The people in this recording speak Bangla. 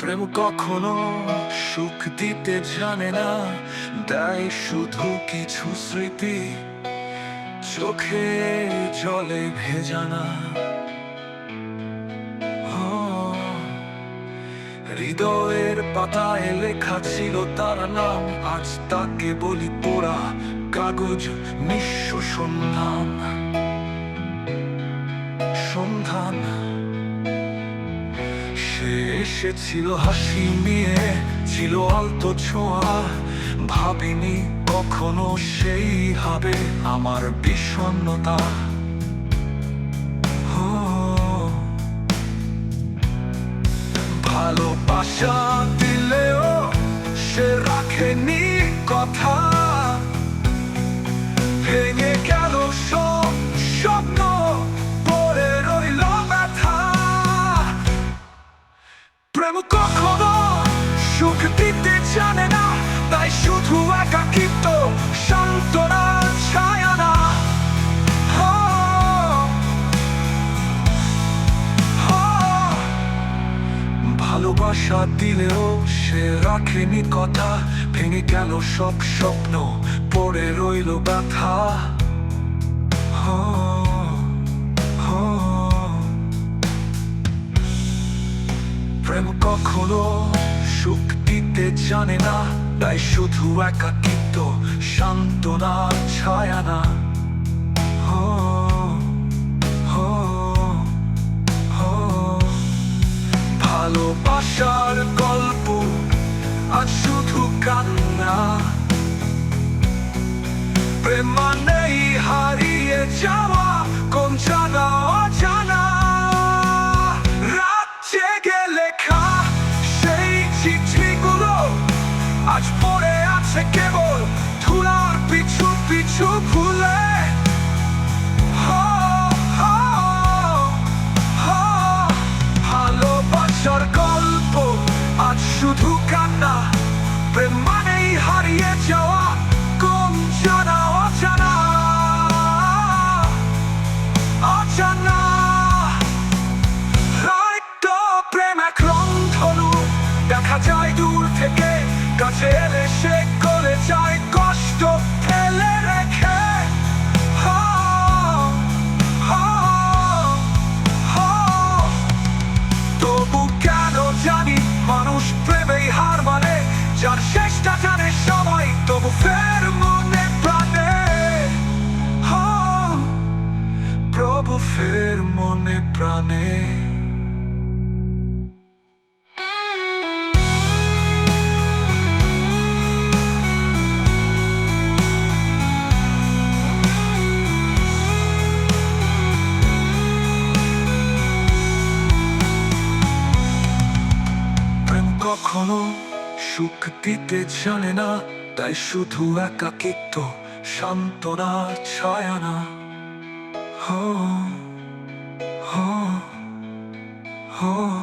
প্রেম কখনো সুখ দিতে জানে না, দেয় শুধু কিছু স্মৃতি। চোখে জলে ভেজানা হৃদয়ের পাতায় লেখা ছিল তার নাম, আজ তাকে বলি পোড়া কাগজ নিঃস্ব সন্ধান। সন্ধান। এসেছিল হাসি নিয়ে ছিল আলতো ছোঁয়া। ভাবিনি কখনো সেই হবে আমার বিষণ্নতা ভালোবাসা ভালোবাসা দিলেও সে রাখেনি কথা। ভেঙে গেল সব স্বপ্ন, পড়ে রইল ব্যথা। প্রেম কখনো সুখ দিতে জানে না, তাই শুধু একাকিত্ব, সান্ত্বনা, ছায়া না। প্রেম মানেই হারিয়ে যাওয়া কোন জানা অজানা। রাত জেগে লেখা সেই চিঠিগুলো আজ পড়ে আছে কেবল ধুলার দেখা যায় দূর থেকে কাছে এলে সে কখনো সুখ দিতে জানে না তাই শুধু একাকিত্ব সান্ত্বনা ছায়া না। হো হ হো।